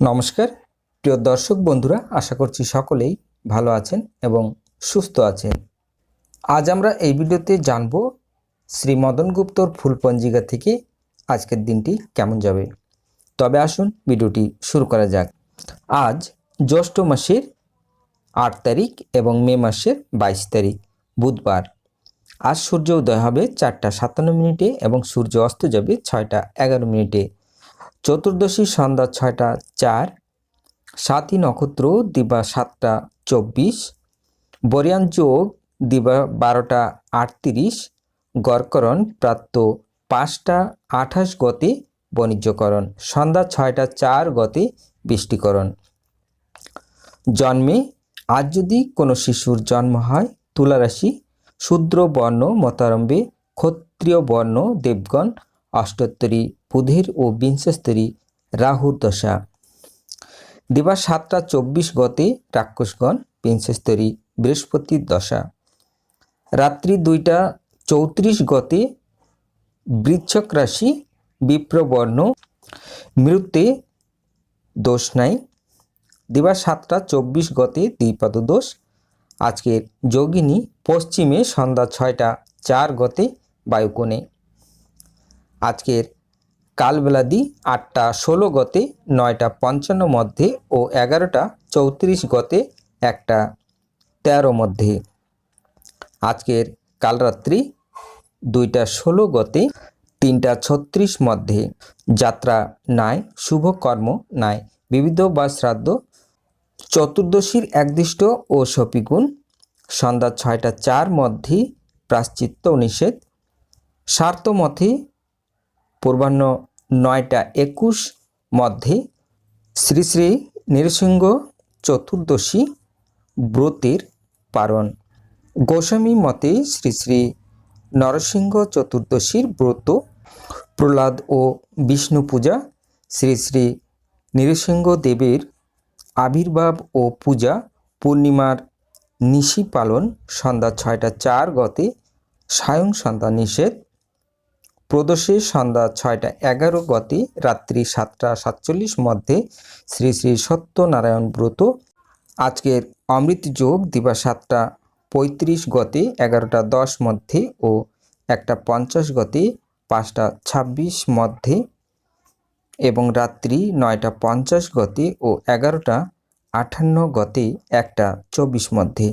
নমস্কার। প্রিয় দর্শক বন্ধুরা, আশা করছি সকলেই ভালো আছেন এবং সুস্থ আছেন। আজ আমরা এই ভিডিওতে জানব শ্রী মদন গুপ্তর ফুল পঞ্জিকা থেকে আজকের দিনটি কেমন যাবে। তবে আসুন ভিডিওটি শুরু করা যাক। আজ জ্যৈষ্ঠ মাসের আট তারিখ এবং মে মাসের বাইশ তারিখ, বুধবার। আজ সূর্য উদয় হবে চারটা সাতান্ন মিনিটে এবং সূর্য অস্ত যাবে ছয়টা এগারো মিনিটে। চতুর্দশী সন্ধ্যা ছয়টা চার, সাতই নক্ষত্র দিবা সাতটা চব্বিশ, বরিয়ান যোগ দিবা বারোটা আটত্রিশ, গড়করণ প্রাপ্ত পাঁচটা আঠাশ গতে বাণিজ্যকরণ, সন্ধ্যা ছয়টা চার গতে বৃষ্টিকরণ। জন্মে আজ যদি কোনো শিশুর জন্ম হয়, তুলারাশি, শূদ্র বর্ণ মতারম্ভে ক্ষত্রিয় বর্ণ দেবগণ অষ্টোত্তরী বুধের ও বিংশস্তরী, রাহুর দশা। দিবা সাতটা চব্বিশ গতে রাক্ষসগণ বিংশস্তরী বৃহস্পতির দশা। রাত্রি দুইটা চৌত্রিশ গতে বৃচ্ছক রাশি, বিপ্রবর্ণ মৃত্যে দোষ নাই। দিবা সাতটা চব্বিশ গতে দ্বিপাদ দোষ আজকের যোগিনী পশ্চিমে সন্ধ্যা ছয়টা চার গতে বায়ুকোণে। আজকের কালবেলাদি আটটা ষোলো গতে, নয়টা পঞ্চান্ন মধ্যে ও এগারোটা চৌত্রিশ গতে, একটা তেরো মধ্যে। আজকের কালরাত্রি দুইটা ষোলো গতে, তিনটা ছত্রিশ মধ্যে। যাত্রা নাই, শুভ কর্ম নাই, বিবিধ বা শ্রাদ্ধ, চতুর্দশীর একদিষ্ট ও সপিগুণ, সন্ধ্যা ছয়টা চার মধ্যে প্রাশ্চিত্য নিষেধ স্বার্থমথে পূর্বাহ্ন নয়টা একুশ মধ্যে শ্রী শ্রী নৃসিংহ চতুর্দশী ব্রতের পারণ গোস্বামী মতে শ্রী শ্রী নরসিংহ চতুর্দশীর ব্রত, প্রহ্লাদ ও বিষ্ণু পূজা, শ্রী শ্রী নৃসিংহ দেবের আবির্ভাব ও পূজা, পূর্ণিমার নিশি পালন সন্ধ্যা ছয়টা চার গতে সায়ং সন্ধ্যা নিষেধ প্রদোষে সন্ধ্যা ছয়টা এগারো গতে রাত্রি সাতটা সাতচল্লিশ মধ্যে শ্রী শ্রী সত্যনারায়ণ ব্রত। আজকের অমৃত যোগ দিবা সাতটা পঁয়ত্রিশ গতে এগারোটা দশ মধ্যে ও একটা পঞ্চাশ গতে পাঁচটা ছাব্বিশ মধ্যে এবং রাত্রি নয়টা পঞ্চাশ গতে ও এগারোটা আটান্ন গতে একটা চব্বিশ মধ্যে।